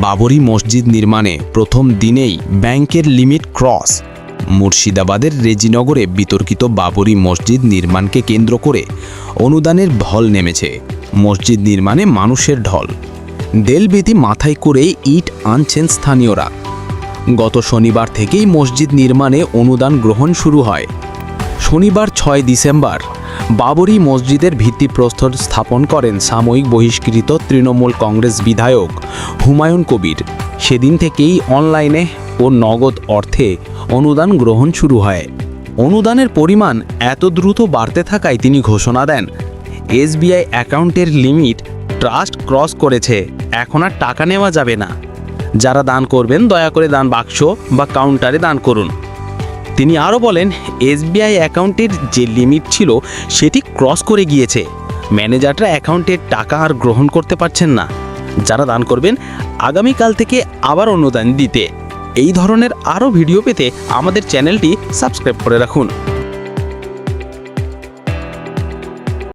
বাবরি মসজিদ নির্মাণে প্রথম দিনেই ব্যাংকের লিমিট ক্রস। মুর্শিদাবাদের রেজিনগরে বিতর্কিত বাবরি মসজিদ নির্মাণকে কেন্দ্র করে অনুদানের ঢল নেমেছে। মসজিদ নির্মাণে মানুষের ঢল। দেলবেদি মাথায় করে ইট আনছেন স্থানীয়রা। গত শনিবার থেকেই মসজিদ নির্মাণে অনুদান গ্রহণ শুরু হয়। শনিবার ছয় ডিসেম্বর বাবরি মসজিদের ভিত্তিপ্রস্তর স্থাপন করেন সাময়িক বহিষ্কৃত তৃণমূল কংগ্রেস বিধায়ক হুমায়ুন কবির। সেদিন থেকেই অনলাইনে ও নগদ অর্থে অনুদান গ্রহণ শুরু হয়। অনুদানের পরিমাণ এত দ্রুত বাড়তে থাকায় তিনি ঘোষণা দেন, এসবিআই অ্যাকাউন্টের লিমিট ট্রাস্ট ক্রস করেছে, এখন আর টাকা নেওয়া যাবে না। যারা দান করবেন, দয়া করে দান বাক্স বা কাউন্টারে দান করুন। তিনি আরও বলেন, এসবিআই অ্যাকাউন্টের যে লিমিট ছিল সেটি ক্রস করে গিয়েছে। ম্যানেজাররা অ্যাকাউন্টের টাকা আর গ্রহণ করতে পারছেন না। যারা দান করবেন, আগামীকাল থেকে আবার অনুদান দিতে। এই ধরনের আরও ভিডিও পেতে আমাদের চ্যানেলটি সাবস্ক্রাইব করে রাখুন।